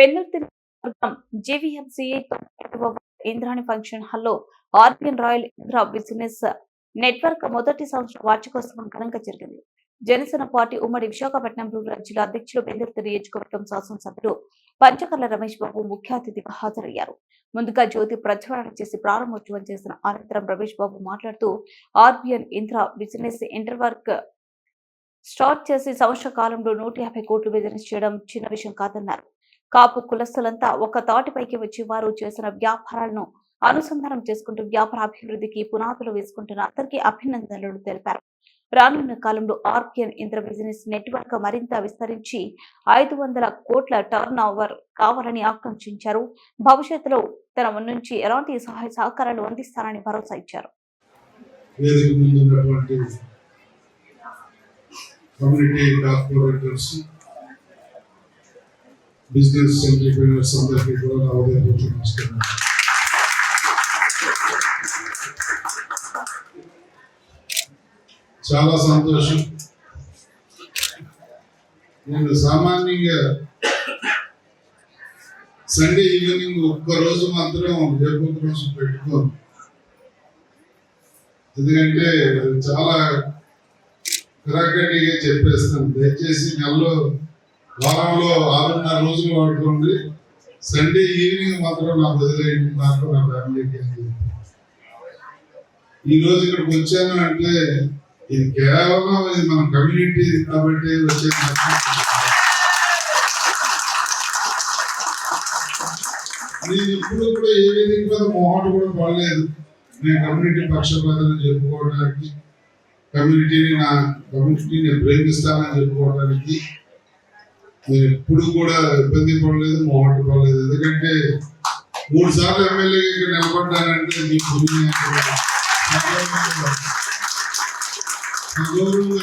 పెన్నుర్తి GVMC Indrani function హాల్లో RBN royal Indra business network మొదటి సంవత్సరం వార్షికోత్సవం ఘనంగా జరిగింది. జనసేన పార్టీ ఉమ్మడి విశాఖపట్నం రూరల్ జిల్లా అధ్యక్షులు బెందుర్తి నియోజకవర్గం శాసనసభ్యుడు పంచకర్ల రమేష్ బాబు ముఖ్య అతిథిగా హాజరయ్యారు. ముందుగా జ్యోతి ప్రజ్వలన చేసి ప్రారంభోత్సవం చేసిన అనంతరం రమేష్ బాబు మాట్లాడుతూ RBN Indra business network start చేసి సంవత్సర కాలంలో నూట యాభై కోట్లు బిజినెస్ చేయడం చిన్న విషయం కాదన్నారు. కాపు కులస్తులంతా ఒక తాటిపైకి వచ్చి వారు చేసిన వ్యాపారాలను అనుసంధానం చేసుకుంటూ వ్యాపార అభివృద్ధికి పునాదులు వేసుకుంటున్న అందరికీ అభినందనలు తెలిపారు. రానున్న కాలంలో ఆర్కియన్ ఇంద్ర బిజినెస్ నెట్వర్క్ మరింత విస్తరించి ఐదు వందల కోట్ల టర్న్ ఓవర్ కావాలని ఆకాంక్షించారు. భవిష్యత్తులో తన నుంచి ఎలాంటి సహాయ సహకారాలు అందిస్తారని భరోసా ఇచ్చారు. కమ్యూనిటీ కార్పొరేటర్స్ బిజినెస్ ఎంటర్ప్రీనర్స్ అందరికీ కూడా నా ఉదయపూర్వక నమస్కారం చాలా సంతోషం. నేను సామాన్యంగా సండే ఈవినింగ్ ఒక్కరోజు మాత్రం రేపు రోజు పెట్టుకోను. ఎందుకంటే చాలా కరాకటిగా చెప్పేస్తాను. దయచేసి నెలలో వారంలో ఆరున్నర రోజులు వాడుకోండి సండే ఈవినింగ్ మాత్రం నాకు వదిలేయండి నాకు నా ఫ్యామిలీకి ఈ రోజు ఇక్కడికి వచ్చాను అంటే ఇది కేవలం ఇది మన కమ్యూనిటీ కాబట్టి వచ్చే నేను ఇప్పుడు కూడా ఏ విధంగా మీద మొహాట కూడా పడలేదు. నేను కమ్యూనిటీ పక్షపాతం చెప్పుకోవడానికి కమ్యూనిటీని నా కమ్యూనిటీని నేను ప్రేమిస్తానని చెప్పుకోవడానికి ఎప్పుడు కూడా ఇబ్బంది పడలేదు మొహట పడలేదు. ఎందుకంటే మూడు సార్లు ఎమ్మెల్యేగా ఇక్కడ నిలబడ్డానంటే మీ పుణ్యం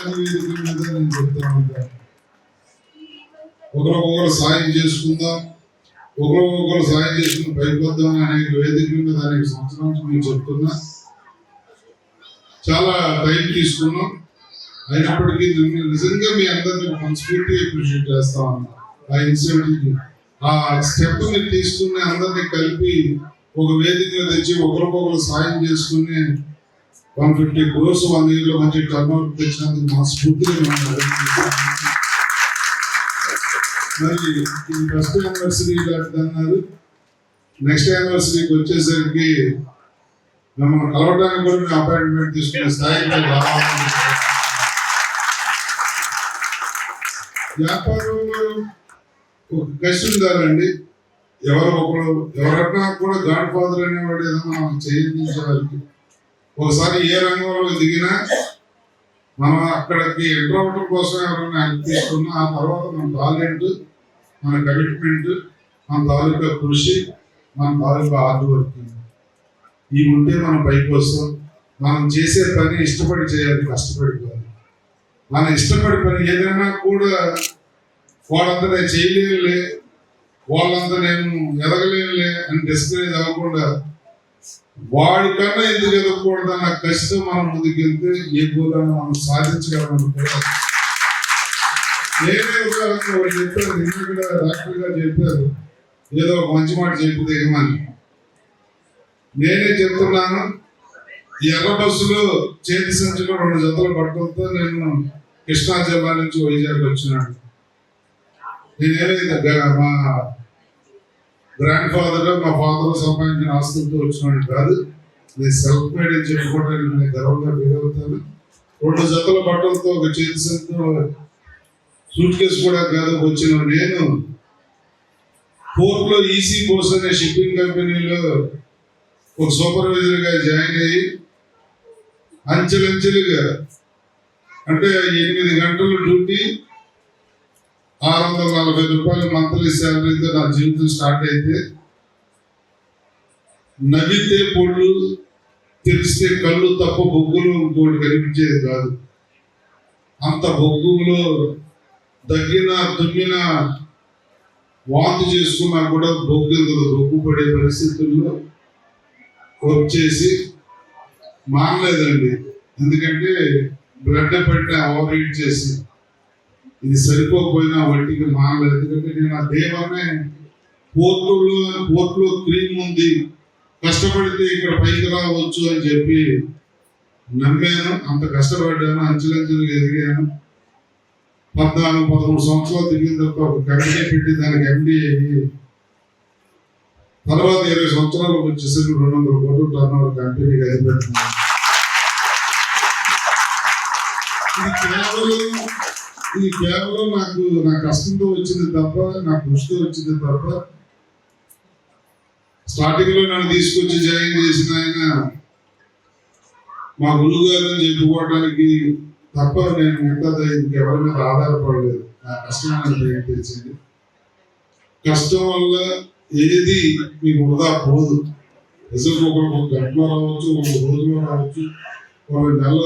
అన్ని నేను చెప్తా ఉంటాను. ఒకరికొకరు సాయం చేసుకుందాం ఒకరికొకరు సాయం చేసుకుని భయపడదాం అనేక వేదిక మీద అనేక సంవత్సరాలు నేను చెప్తున్నా. చాలా టైం తీసుకున్నాం. అయినప్పటికీ నిజంగా మీ అందరినీ మనస్ఫూర్తిగా అప్రిషియేట్ చేస్తా ఉన్నాను ఆ ఇన్సిడెంట్ ఆ స్టెప్ని తీసుకుని అందరినీ కలిపి ఒక వేదికలో తెచ్చి ఒకరికొకరు సాయం చేసుకుని వన్ ఫిఫ్టీ క్రోర్స్ వన్ ఇయర్లో మంచి టర్న్ అవుట్ తెచ్చినందుకు మనస్ఫూర్తిగా నేను మరి ఈ ఫస్ట్ యానివర్సరీ అన్నారు. నెక్స్ట్ యానివర్సరీకి వచ్చేసరికి మిమ్మల్ని కలవడానికి కూడా మేము అపాయింట్మెంట్ తీసుకునే స్థాయికి మేము వ్యాపారంలో ఒక కసి ఉండాలండి. ఎవరు ఒకరు ఎవరన్నా కూడా గాడ్ ఫాదర్ అనేవాడు ఏదైనా మనం చేయించడానికి ఒకసారి ఏ రంగంలో దిగినా మనం అక్కడికి ఎంటర్ అవ్వడం కోసం ఎవరైనా హెల్ప్ తీసుకున్నా ఆ తర్వాత మన టాలెంట్ మన కమిట్మెంట్ మన తాలూకా కృషి మన తాలూకా హార్డ్ వర్కింగ్ ఇవి ఉంటే మనం పైకి వస్తాం. మనం చేసే పని ఇష్టపడి చేయాలి కష్టపడి మనం ఇష్టపడి పని ఏదైనా కూడా వాళ్ళంతా నేను చేయలేనులే వాళ్ళంతా నేను ఎదగలేనులే అని డిస్కరేజ్ అవ్వకుండా వాడికన్నా ఎందుకు ఎదగకూడదు అన్న కష్టం మనం ముందుకెళ్తే ఏ గోదాన్ని మనం సాధించగలం కూడా నేనే ఉదాహరణ వాడు చెప్పారు నిన్న కూడా డాక్టర్ గారు చెప్పారు ఏదో ఒక మంచి మాట చెప్పి దిగమని నేనే చెప్తున్నాను ఈ ఎర్ర బస్సులో చేతి సంచిలో రెండు జతల బట్టలతో నేను కృష్ణా జిల్లా నుంచి వైజాగ్ వచ్చినాడు నేనేమైతే గ- మా గ్రాండ్ ఫాదర్ మా ఫాదర్ సంపాదించిన ఆస్తులతో వచ్చినాడు కాదు. నేను సెల్ఫ్ మేడ్ అని చెప్పుకోవడానికి నేను గర్వంగా ఫీల్ అవుతాను. రెండు జతల బట్టలతో ఒక చేతి సంచిలో సూట్ కేసు కూడా కాదు వచ్చిన నేను పోర్ట్లో ఈసీ పోస్ అనే షిప్పింగ్ కంపెనీలో ఒక సూపర్వైజర్గా జాయిన్ అయ్యి అంచెలంచెలుగా. అంటే ఎనిమిది గంటలు డ్యూటీ ఆరు వందల నలభై రూపాయలు మంత్లీ శాలరీతో నా జీవితం స్టార్ట్ అయితే నవ్వితే పొళ్ళు తెలిస్తే కళ్ళు తప్ప బొగ్గులు ఇంకోటి కనిపించేది కాదు. అంత బొగ్గులో దగ్గిన తుమ్మిన వాంతి చేసుకున్నా కూడా బొగ్గు బొగ్గు పడే పరిస్థితుల్లో వర్క్ చేసి మానలేదండి. ఎందుకంటే బ్లడ్ పట్టిన ఓవర్ హీట్ చేసి. ఇది సరిపోకపోయినా వడ్డీకి మానలేదు. ఎందుకంటే నేను ఆ దేవాన్ని పోర్టులో పోర్టులో క్రీమ్ ఉంది. కష్టపడితే ఇక్కడ పైకి రావచ్చు అని చెప్పి నమ్మాను. అంత కష్టపడ్డాను. అంచెలంచెలుగా ఎదిగాను. పద్నాలుగు పదమూడు సంవత్సరాలు తిరిగిన తర్వాత ఒక కమిటీ పెట్టి దానికి ఎండి అయ్యి తర్వాత ఇరవై సంవత్సరాలకు వచ్చేసరికి రెండు వందల కోట్లు టర్న్ ఓవర్ కంపెనీకి అధిపెడుతున్నాను ఇది కేవలం ఇది కేవలం నాకు నా కష్టంతో వచ్చింది తప్ప నా కృషితో వచ్చింది తప్ప స్టార్టింగ్లో నన్ను తీసుకొచ్చి జాయిన్ చేసిన ఆయన మా గురుగారు చెప్పుకోవడానికి తప్ప నేను మిగతా ఇంకెవరి మీద ఆధారపడలేదు. నా కష్టం నాకు తెచ్చింది కష్టం వల్ల ఏది మీకు వృధా పోదు. రిజల్ట్ ఒక గంటలో రావచ్చు ఒక రోజులో రావచ్చు. ఒక నెల